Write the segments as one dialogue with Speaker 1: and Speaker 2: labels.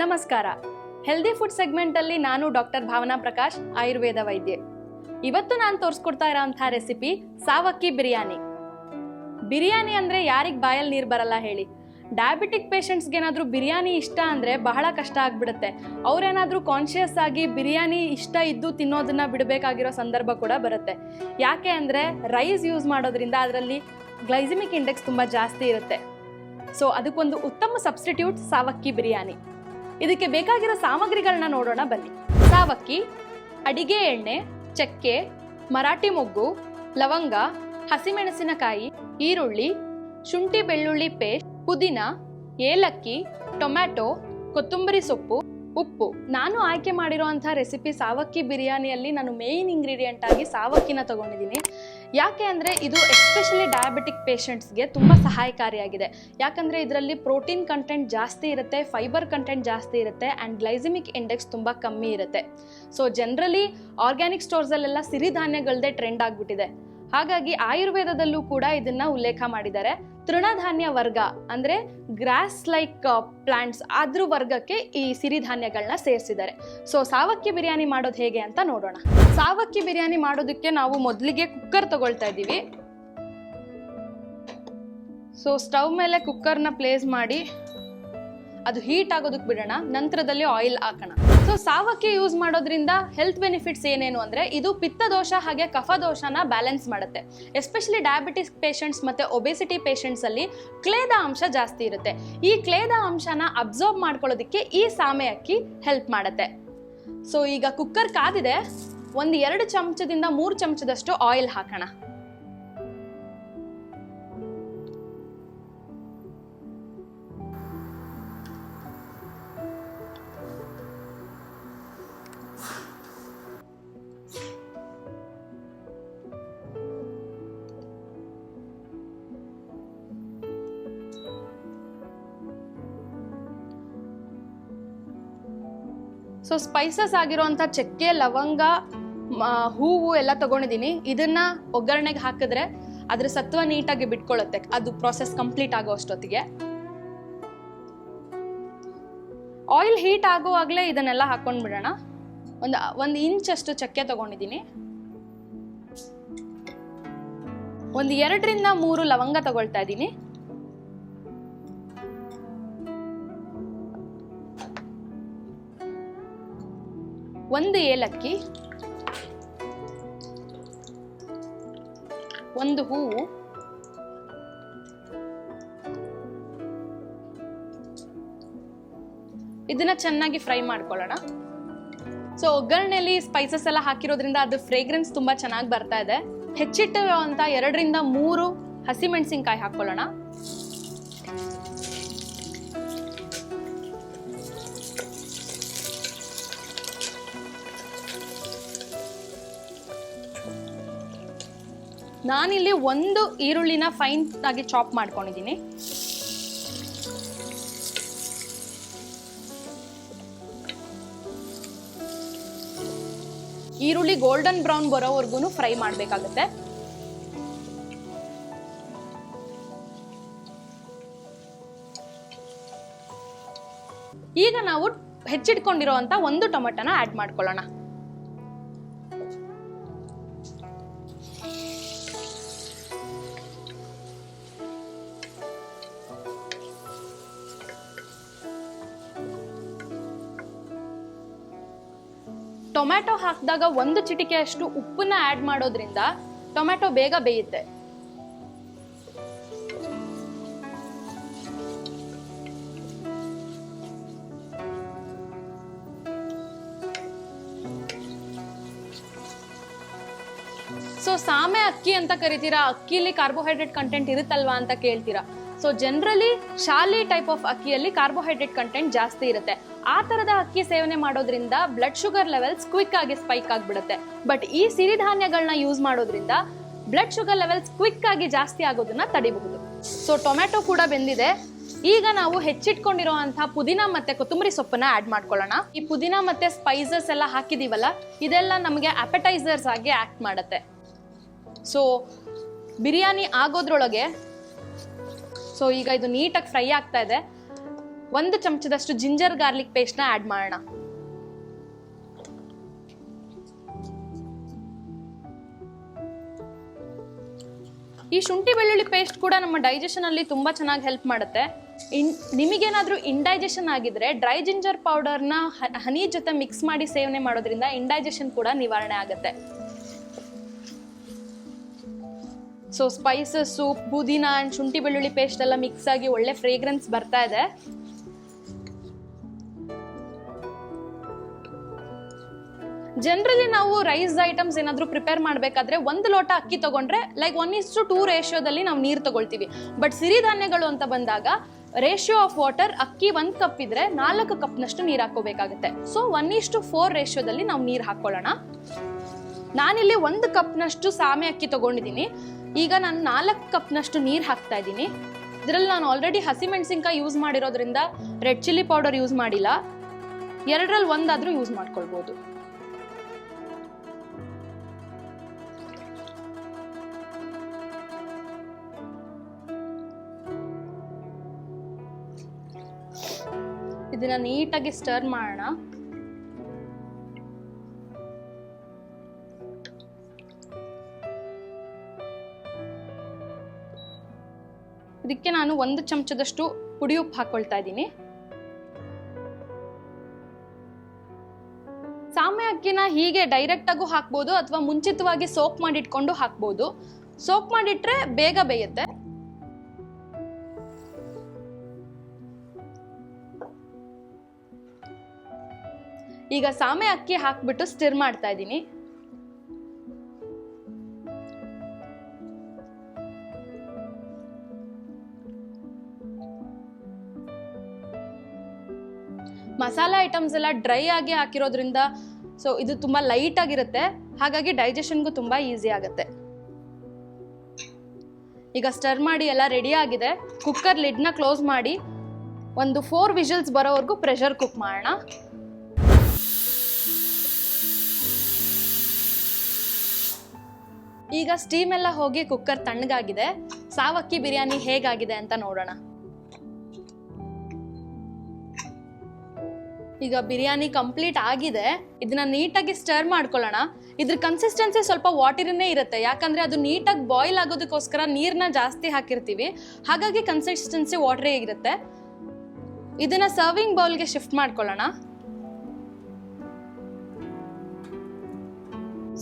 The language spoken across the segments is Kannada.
Speaker 1: ನಮಸ್ಕಾರ. ಹೆಲ್ದಿ ಫುಡ್ ಸೆಗ್ಮೆಂಟಲ್ಲಿ ನಾನು ಡಾಕ್ಟರ್ ಭಾವನಾ ಪ್ರಕಾಶ್, ಆಯುರ್ವೇದ ವೈದ್ಯೆ. ಇವತ್ತು ನಾನು ತೋರಿಸ್ಕೊಡ್ತಾ ಇರೋಂಥ ರೆಸಿಪಿ ಸಾವಕ್ಕಿ ಬಿರಿಯಾನಿ. ಬಿರಿಯಾನಿ ಅಂದರೆ ಯಾರಿಗೆ ಬಾಯಲ್ಲಿ ನೀರು ಬರಲ್ಲ ಹೇಳಿ. ಡಯಾಬಿಟಿಕ್ ಪೇಷಂಟ್ಸ್ಗೆ ಏನಾದರೂ ಬಿರಿಯಾನಿ ಇಷ್ಟ ಅಂದರೆ ಬಹಳ ಕಷ್ಟ ಆಗಿಬಿಡುತ್ತೆ. ಅವರೇನಾದರೂ ಕಾನ್ಷಿಯಸ್ ಆಗಿ ಬಿರಿಯಾನಿ ಇಷ್ಟ ಇದ್ದು ತಿನ್ನೋದನ್ನ ಬಿಡಬೇಕಾಗಿರೋ ಸಂದರ್ಭ ಕೂಡ ಬರುತ್ತೆ. ಯಾಕೆ ಅಂದರೆ ರೈಸ್ ಯೂಸ್ ಮಾಡೋದ್ರಿಂದ ಅದರಲ್ಲಿ ಗ್ಲೈಸಿಮಿಕ್ ಇಂಡೆಕ್ಸ್ ತುಂಬ ಜಾಸ್ತಿ ಇರುತ್ತೆ. ಸೊ ಅದಕ್ಕೊಂದು ಉತ್ತಮ ಸಬ್ಸ್ಟಿಟ್ಯೂಟ್ ಸಾವಕ್ಕಿ ಬಿರಿಯಾನಿ. ಇದಕ್ಕೆ ಬೇಕಾಗಿರೋ ಸಾಮಗ್ರಿಗಳನ್ನ ನೋಡೋಣ, ಬನ್ನಿ. ಸಾವಕ್ಕಿ, ಅಡಿಗೆ ಎಣ್ಣೆ, ಚಕ್ಕೆ, ಮರಾಠಿ ಮೊಗ್ಗು, ಲವಂಗ, ಹಸಿಮೆಣಸಿನಕಾಯಿ, ಈರುಳ್ಳಿ, ಶುಂಠಿ ಬೆಳ್ಳುಳ್ಳಿ ಪೇಸ್ಟ್, ಪುದೀನ, ಏಲಕ್ಕಿ, ಟೊಮ್ಯಾಟೊ, ಕೊತ್ತಂಬರಿ ಸೊಪ್ಪು, ಉಪ್ಪು. ನಾನು ಆಯ್ಕೆ ಮಾಡಿರೋಂಥ ರೆಸಿಪಿ ಸಾವಕ್ಕಿ ಬಿರಿಯಾನಿಯಲ್ಲಿ ನಾನು ಮೇಯ್ನ್ ಇಂಗ್ರೀಡಿಯೆಂಟ್ ಆಗಿ ಸಾವಕ್ಕಿನ ತಗೊಂಡಿದ್ದೀನಿ. ಯಾಕೆ ಅಂದರೆ ಇದು ಎಸ್ಪೆಷಲಿ ಡಯಾಬಿಟಿಕ್ ಪೇಷಂಟ್ಸ್ಗೆ ತುಂಬ ಸಹಾಯಕಾರಿಯಾಗಿದೆ. ಯಾಕಂದರೆ ಇದರಲ್ಲಿ ಪ್ರೋಟೀನ್ ಕಂಟೆಂಟ್ ಜಾಸ್ತಿ ಇರುತ್ತೆ ಫೈಬರ್ ಕಂಟೆಂಟ್ ಜಾಸ್ತಿ ಇರುತ್ತೆ ಆ್ಯಂಡ್ ಗ್ಲೈಸಿಮಿಕ್ ಇಂಡೆಕ್ಸ್ ತುಂಬ ಕಮ್ಮಿ ಇರುತ್ತೆ. ಸೊ ಜನರಲಿ ಆರ್ಗ್ಯಾನಿಕ್ ಸ್ಟೋರ್ಸಲ್ಲೆಲ್ಲ ಸಿರಿಧಾನ್ಯಗಳದೇ ಟ್ರೆಂಡ್ ಆಗಿಬಿಟ್ಟಿದೆ. ಹಾಗಾಗಿ ಆಯುರ್ವೇದದಲ್ಲೂ ಕೂಡ ಇದನ್ನ ಉಲ್ಲೇಖ ಮಾಡಿದ್ದಾರೆ. ತೃಣಧಾನ್ಯ ವರ್ಗ ಅಂದ್ರೆ ಗ್ರಾಸ್ ಲೈಕ್ ಪ್ಲಾಂಟ್ಸ್ ಅದ್ರ ವರ್ಗಕ್ಕೆ ಈ ಸಿರಿಧಾನ್ಯಗಳನ್ನ ಸೇರಿಸಿದ್ದಾರೆ. ಸೊ ಸಾವಕ್ಕಿ ಬಿರಿಯಾನಿ ಮಾಡೋದು ಹೇಗೆ ಅಂತ ನೋಡೋಣ. ಸಾವಕ್ಕಿ ಬಿರಿಯಾನಿ ಮಾಡೋದಕ್ಕೆ ನಾವು ಮೊದಲಿಗೆ ಕುಕ್ಕರ್ ತಗೊಳ್ತಾ ಇದ್ದೀವಿ. ಸೊ ಸ್ಟವ್ ಮೇಲೆ ಕುಕ್ಕರ್ನ ಪ್ಲೇಸ್ ಮಾಡಿ ಅದು ಹೀಟ್ ಆಗೋದಕ್ಕೆ ಬಿಡೋಣ, ನಂತರದಲ್ಲಿ ಆಯಿಲ್ ಹಾಕೋಣ. ಸೊ ಸಾವಕ್ಕೆ ಯೂಸ್ ಮಾಡೋದ್ರಿಂದ ಹೆಲ್ತ್ ಬೆನಿಫಿಟ್ಸ್ ಏನೇನು ಅಂದರೆ ಇದು ಪಿತ್ತದೋಷ ಹಾಗೆ ಕಫ ದೋಷನ ಬ್ಯಾಲೆನ್ಸ್ ಮಾಡುತ್ತೆ. ಎಸ್ಪೆಷಲಿ ಡಯಾಬಿಟಿಸ್ ಪೇಷಂಟ್ಸ್ ಮತ್ತೆ ಒಬೆಸಿಟಿ ಪೇಷಂಟ್ಸ್ ಅಲ್ಲಿ ಕ್ಲೇದ ಅಂಶ ಜಾಸ್ತಿ ಇರುತ್ತೆ. ಈ ಕ್ಲೇದ ಅಂಶನ ಅಬ್ಸರ್ವ್ ಮಾಡ್ಕೊಳ್ಳೋದಕ್ಕೆ ಈ ಸಾಮೆ ಅಕ್ಕಿ ಹೆಲ್ಪ್ ಮಾಡುತ್ತೆ. ಸೊ ಈಗ ಕುಕ್ಕರ್ ಕಾದಿದೆ. ಒಂದು ಎರಡು ಚಮಚದಿಂದ ಮೂರು ಚಮಚದಷ್ಟು ಆಯಿಲ್ ಹಾಕೋಣ. ಸೊ ಸ್ಪೈಸಸ್ ಆಗಿರೋಂಥ ಚಕ್ಕೆ, ಲವಂಗ ಹೂವು ಎಲ್ಲ ತಗೊಂಡಿದ್ದೀನಿ. ಇದನ್ನ ಒಗ್ಗರಣೆಗೆ ಹಾಕಿದ್ರೆ ಅದ್ರ ಸತ್ವ ನೀಟಾಗಿ ಬಿಟ್ಕೊಳ್ಳುತ್ತೆ ಅದು ಪ್ರಾಸೆಸ್ ಕಂಪ್ಲೀಟ್ ಆಗೋ ಅಷ್ಟೊತ್ತಿಗೆ. ಆಯಿಲ್ ಹೀಟ್ ಆಗುವಾಗಲೇ ಇದನ್ನೆಲ್ಲ ಹಾಕೊಂಡ್ಬಿಡೋಣ. ಒಂದು ಒಂದು ಇಂಚ್ ಅಷ್ಟು ಚಕ್ಕೆ ತಗೊಂಡಿದ್ದೀನಿ. ಒಂದು ಎರಡರಿಂದ ಮೂರು ಲವಂಗ ತಗೊಳ್ತಾ ಇದ್ದೀನಿ. ಒಂದು ಏಲಕ್ಕಿ, ಒಂದು ಹೂವು, ಇದನ್ನ ಚೆನ್ನಾಗಿ ಫ್ರೈ ಮಾಡ್ಕೊಳ್ಳೋಣ. ಸೊ ಒಗ್ಗರಣೆಯಲ್ಲಿ ಸ್ಪೈಸಸ್ ಎಲ್ಲ ಹಾಕಿರೋದ್ರಿಂದ ಅದು ಫ್ರೇಗ್ರೆನ್ಸ್ ತುಂಬಾ ಚೆನ್ನಾಗಿ ಬರ್ತಾ ಇದೆ. ಹೆಚ್ಚಿಟ್ಟು ಅಂತ ಎರಡರಿಂದ ಮೂರು ಹಸಿಮೆಣಸಿನ್ಕಾಯಿ ಹಾಕೊಳ್ಳೋಣ ನಾನಿಲ್ಲಿ ಒಂದು ಈರುಳ್ಳಿನ ಫೈನ್ ಆಗಿ ಚಾಪ್ ಮಾಡ್ಕೊಂಡಿದ್ದೀನಿ. ಈರುಳ್ಳಿ ಗೋಲ್ಡನ್ ಬ್ರೌನ್ ಬರೋವರೆಗೂ ಫ್ರೈ ಮಾಡಬೇಕಾಗುತ್ತೆ. ಈಗ ನಾವು ಹೆಚ್ಚಿಟ್ಕೊಂಡಿರುವಂತ ಒಂದು ಟೊಮೆಟೊನ ಆಡ್ ಮಾಡ್ಕೊಳ್ಳೋಣ. ಟೊಮ್ಯಾಟೊ ಹಾಕಿದಾಗ ಒಂದು ಚಿಟಿಕೆಯಷ್ಟು ಉಪ್ಪನ್ನ ಆಡ್ ಮಾಡೋದ್ರಿಂದ ಟೊಮ್ಯಾಟೊ ಬೇಗ ಬೇಯುತ್ತೆ. ಸೊ ಸಾಮೆ ಅಕ್ಕಿ ಅಂತ ಕರಿತೀರಾ? ಅಕ್ಕಿಲಿ ಕಾರ್ಬೋಹೈಡ್ರೇಟ್ ಕಂಟೆಂಟ್ ಇರುತ್ತಲ್ವಾ ಅಂತ ಕೇಳ್ತೀರಾ? ಸೊ ಜನರಲಿ ಶಾಲಿ ಟೈಪ್ ಆಫ್ ಅಕ್ಕಿಯಲ್ಲಿ ಕಾರ್ಬೋಹೈಡ್ರೇಟ್ ಕಂಟೆಂಟ್ ಜಾಸ್ತಿ ಇರುತ್ತೆ. ಆ ತರದ ಅಕ್ಕಿ ಸೇವನೆ ಮಾಡೋದ್ರಿಂದ ಬ್ಲಡ್ ಶುಗರ್ ಲೆವೆಲ್ಸ್ ಕ್ವಿಕ್ ಆಗಿ ಸ್ಪೈಕ್ ಆಗಿಬಿಡುತ್ತೆ. ಬಟ್ ಈ ಸಿರಿಧಾನ್ಯಗಳನ್ನ ಯೂಸ್ ಮಾಡೋದ್ರಿಂದ ಬ್ಲಡ್ ಶುಗರ್ ಲೆವೆಲ್ಸ್ ಕ್ವಿಕ್ ಆಗಿ ಜಾಸ್ತಿ ಆಗೋದನ್ನ ತಡಿಬಹುದು. ಸೊ ಟೊಮೆಟೊ ಕೂಡ ಬೆಂದಿದೆ. ಈಗ ನಾವು ಹೆಚ್ಚಿಟ್ಕೊಂಡಿರುವಂತಹ ಪುದೀನ ಮತ್ತೆ ಕೊತ್ತಂಬರಿ ಸೊಪ್ಪನ್ನ ಆಡ್ ಮಾಡ್ಕೊಳ್ಳೋಣ. ಈ ಪುದೀನ ಮತ್ತೆ ಸ್ಪೈಸಸ್ ಎಲ್ಲ ಹಾಕಿದೀವಲ್ಲ, ಇದೆಲ್ಲ ನಮಗೆ ಅಪಟೈಸರ್ಸ್ ಆಗಿ ಆಕ್ಟ್ ಮಾಡುತ್ತೆ. ಸೊ ಬಿರಿಯಾನಿ ಆಗೋದ್ರೊಳಗೆ ಸೊ ಈಗ ಇದು ನೀಟಾಗಿ ಫ್ರೈ ಆಗ್ತಾ ಇದೆ. ಒಂದು ಚಮಚದಷ್ಟು ಜಿಂಜರ್ ಗಾರ್ಲಿಕ್ ಪೇಸ್ಟ್ನ ಆ್ಯಡ್ ಮಾಡೋಣ. ಈ ಶುಂಠಿ ಬೆಳ್ಳುಳ್ಳಿ ಪೇಸ್ಟ್ ಕೂಡ ನಮ್ಮ ಡೈಜೆಷನ್ ಅಲ್ಲಿ ತುಂಬಾ ಚೆನ್ನಾಗಿ ಹೆಲ್ಪ್ ಮಾಡುತ್ತೆ. ಇನ್, ನಿಮಗೇನಾದ್ರೂ ಇಂಡೈಜೆಷನ್ ಆಗಿದ್ರೆ ಡ್ರೈ ಜಿಂಜರ್ ಪೌಡರ್ನ ಹನಿ ಜೊತೆ ಮಿಕ್ಸ್ ಮಾಡಿ ಸೇವನೆ ಮಾಡೋದ್ರಿಂದ ಇಂಡೈಜೆಷನ್ ಕೂಡ ನಿವಾರಣೆ ಆಗುತ್ತೆ. ಸೊ ಸ್ಪೈಸಸ್ ಸೂಪ್ ಪುದೀನ ಅಂಡ್ ಶುಂಠಿ ಬೆಳ್ಳುಳ್ಳಿ ಪೇಸ್ಟ್ ಎಲ್ಲ ಮಿಕ್ಸ್ ಆಗಿ ಒಳ್ಳೆ ಫ್ರೇಗ್ರೆನ್ಸ್ ಬರ್ತಾ ಇದೆ. ಜನರಲಿ ನಾವು ರೈಸ್ ಐಟಮ್ಸ್ ಏನಾದರೂ ಪ್ರಿಪೇರ್ ಮಾಡಬೇಕಾದ್ರೆ ಒಂದು ಲೋಟ ಅಕ್ಕಿ ತಗೊಂಡ್ರೆ like one is to two ರೇಷಿಯೋದಲ್ಲಿ ನಾವು ನೀರು ತಗೊಳ್ತೀವಿ. ಬಟ್ ಸಿರಿಧಾನ್ಯಗಳು ಅಂತ ಬಂದಾಗ ರೇಷಿಯೋ ಆಫ್ ವಾಟರ್ ಅಕ್ಕಿ ಒಂದು ಕಪ್ ಇದ್ರೆ ನಾಲ್ಕು ಕಪ್ನಷ್ಟು ನೀರು ಹಾಕೋಬೇಕಾಗುತ್ತೆ so one is to four ರೇಷಿಯೋದಲ್ಲಿ ನಾವು ನೀರು ಹಾಕೊಳ್ಳೋಣ ನಾನಿಲ್ಲಿ ಒಂದು ಕಪ್ನಷ್ಟು ಸಾಮೆ ಅಕ್ಕಿ ತಗೊಂಡಿದ್ದೀನಿ. ಈಗ ನಾನು ನಾಲ್ಕು ಕಪ್ನಷ್ಟು ನೀರು ಹಾಕ್ತಾ ಇದ್ದೀನಿ. ಇದರಲ್ಲಿ ನಾನು ಆಲ್ರೆಡಿ ಹಸಿಮೆಣಸಿನ್ಕಾಯಿ ಯೂಸ್ ಮಾಡಿರೋದ್ರಿಂದ ರೆಡ್ ಚಿಲ್ಲಿ ಪೌಡರ್ ಯೂಸ್ ಮಾಡಿಲ್ಲ. ಎರಡರಲ್ಲಿ ಒಂದಾದರೂ ಯೂಸ್ ಮಾಡ್ಕೊಳ್ಬೋದು. ಇದನ್ನ ನೀಟಾಗಿ ಸ್ಟರ್ ಮಾಡೋಣ. ಇದಕ್ಕೆ ನಾನು ಒಂದು ಚಮಚದಷ್ಟು ಪುಡಿ ಉಪ್ಪು ಹಾಕೊಳ್ತಾ ಇದ್ದೀನಿ. ಸಾಮೆ ಅಕ್ಕಿನ ಹೀಗೆ ಡೈರೆಕ್ಟ್ ಆಗು ಹಾಕ್ಬೋದು ಅಥವಾ ಮುಂಚಿತವಾಗಿ ಸೋಕ್ ಮಾಡಿಟ್ಕೊಂಡು ಹಾಕ್ಬೋದು. ಸೋಕ್ ಮಾಡಿಟ್ರೆ ಬೇಗ ಬೇಯುತ್ತೆ. ಈಗ ಸಾಮೆ ಅಕ್ಕಿ ಹಾಕ್ಬಿಟ್ಟು ಸ್ಟಿರ್ ಮಾಡ್ತಾ ಇದ್ದೀನಿ. ಮಸಾಲೆ ಐಟಮ್ಸ್ ಎಲ್ಲ ಡ್ರೈ ಆಗಿ ಹಾಕಿರೋದ್ರಿಂದ ಸೊ ಇದು ತುಂಬ ಲೈಟ್ ಆಗಿರುತ್ತೆ. ಹಾಗಾಗಿ ಡೈಜೆಷನ್ಗೂ ತುಂಬ ಈಸಿ ಆಗುತ್ತೆ. ಈಗ ಸ್ಟರ್ ಮಾಡಿ ಎಲ್ಲ ರೆಡಿ ಆಗಿದೆ. ಕುಕ್ಕರ್ ಲಿಡ್ನ ಕ್ಲೋಸ್ ಮಾಡಿ ಒಂದು ಫೋರ್ ವಿಷಲ್ಸ್ ಬರೋವರೆಗೂ ಪ್ರೆಷರ್ ಕುಕ್ ಮಾಡೋಣ. ಈಗ ಸ್ಟೀಮ್ ಎಲ್ಲ ಹೋಗಿ ಕುಕ್ಕರ್ ತಣ್ಣಗಾಗಿದೆ. ಸಾವಕ್ಕಿ ಬಿರಿಯಾನಿ ಹೇಗಾಗಿದೆ ಅಂತ ನೋಡೋಣ. ಈಗ ಬಿರಿಯಾನಿ ಕಂಪ್ಲೀಟ್ ಆಗಿದೆ. ಇದನ್ನ ನೀಟಾಗಿ ಸ್ಟರ್ ಮಾಡ್ಕೊಳ್ಳೋಣ. ಇದ್ರ ಕನ್ಸಿಸ್ಟೆನ್ಸಿ ಸ್ವಲ್ಪ ವಾಟರಿನೇ ಇರುತ್ತೆ. ಯಾಕಂದ್ರೆ ಅದು ನೀಟಾಗಿ ಬಾಯ್ಲ್ ಆಗೋದಕ್ಕೋಸ್ಕರ ನೀರನ್ನ ಜಾಸ್ತಿ ಹಾಕಿರ್ತೀವಿ. ಹಾಗಾಗಿ ಕನ್ಸಿಸ್ಟೆನ್ಸಿ ವಾಟರೇ ಆಗಿರುತ್ತೆ ಇದನ್ನ ಸರ್ವಿಂಗ್ ಬೌಲ್ಗೆ ಶಿಫ್ಟ್ ಮಾಡ್ಕೊಳ್ಳೋಣ.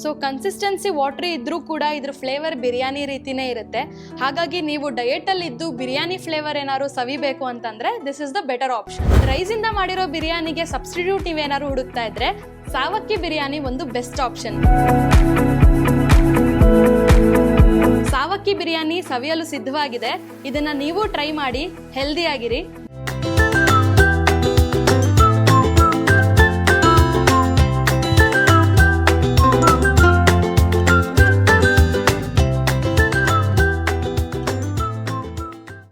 Speaker 1: ಸೊ ಕನ್ಸಿಸ್ಟೆನ್ಸಿ ವಾಟ್ರಿ ಇದ್ರೂ ಕೂಡ ಇದ್ರ ಫ್ಲೇವರ್ ಬಿರಿಯಾನಿ ರೀತಿನೇ ಇರುತ್ತೆ. ಹಾಗಾಗಿ ನೀವು ಡಯೆಟಲ್ಲಿ ಇದ್ದು ಬಿರಿಯಾನಿ ಫ್ಲೇವರ್ ಏನಾದ್ರು ಸವಿಬೇಕು ಅಂತಂದ್ರೆ this is the better option ರೈಸಿಂದ ಮಾಡಿರೋ ಬಿರಿಯಾನಿಗೆ ಸಬ್ಸ್ಟಿಟ್ಯೂಟ್ ನೀವೇನಾದ್ರು ಹುಡುಕ್ತಾ ಇದ್ರೆ, ಸಾವಕ್ಕಿ ಬಿರಿಯಾನಿ ಒಂದು ಬೆಸ್ಟ್ ಆಪ್ಷನ್ ಸಾವಕ್ಕಿ ಬಿರಿಯಾನಿ ಸವಿಯಲು ಸಿದ್ಧವಾಗಿದೆ. ಇದನ್ನ ನೀವು ಟ್ರೈ ಮಾಡಿ ಹೆಲ್ದಿ ಆಗಿರಿ.